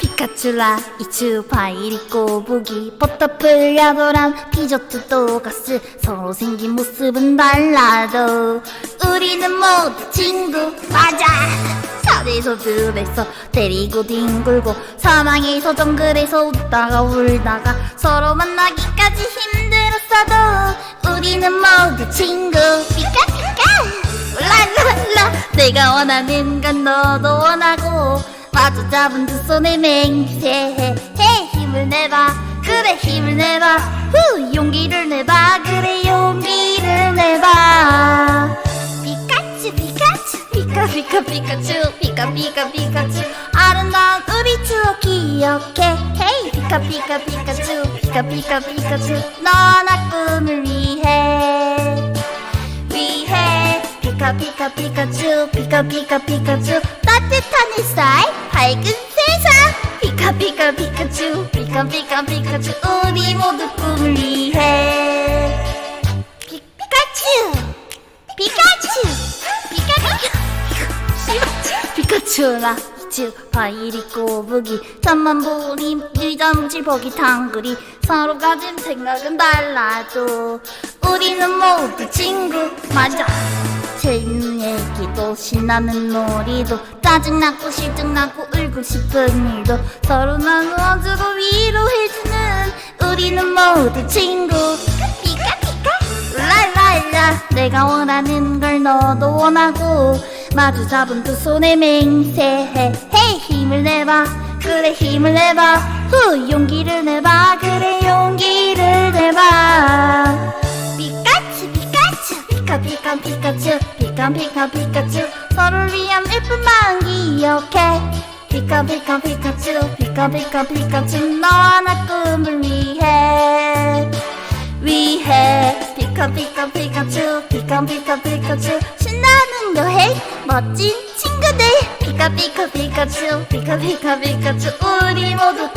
피카츄라 이츄 파이리 꼬부기 버터풀 야도란 피조트 또가스. 서로 생긴 모습은 달라도 우리는 모두 친구. 맞아. 산에서 들에서 때리고 뒹굴고 사망에서 정글에서 웃다가 울다가 서로 만나기까지 힘들었어도 우리는 모두 친구. 피카피카 랄랄라 내가 원하는 건 너도 원하고 마주 잡은 두 손에 맹세해. 해 힘을 내봐. 그래 힘을 내봐. 후 용기를 내봐. 그래 용기를 내봐. 피카츄 피카츄 피카 피카 피카츄 피카 피카 피카츄. 아름다운 우리 추억 기억해. 헤이 피카 피카 피카츄 피카 피카 피카츄. 너나 꿈을 위해 피카 피카 피카츄 피카 피카 피카츄. 따뜻한 햇살 밝은 세상. 피카 피카 피카츄 피카 피카 피카츄. 우리 모두 꿈을 위해. 피, 피카츄 피카츄 피카 피카 피카츄라 이츄 파이리 꼬부기 잠만 보니 유자무지 버기 탕그리 서로 가진 생각은 달라도 우리는 모두 친구 맞아 재밌는 얘기도 신나는 놀이도 짜증나고 실증나고 울고 싶은 일도 서로 나누어주고 위로해주는 우리는 모두 친구. 피카 피카 랄랄라 내가 원하는 걸 너도 원하고 마주 잡은 두 손에 맹세해. 헤이 힘을 내봐. 그래 힘을 내봐. 후 피카 피카 피카츄 피카 피카 피카츄. 서로를 위한 예쁜 마음 기억해. 피카 피카 피카츄 피카 피카 피카츄. 너와 나 꿈을 위해. 위해. 피카 피카 피카츄 피카 피카 피카츄. 신나는 여행 멋진 친구들. 피카 피카 피카츄 피카 피카 피카츄. 우리 모두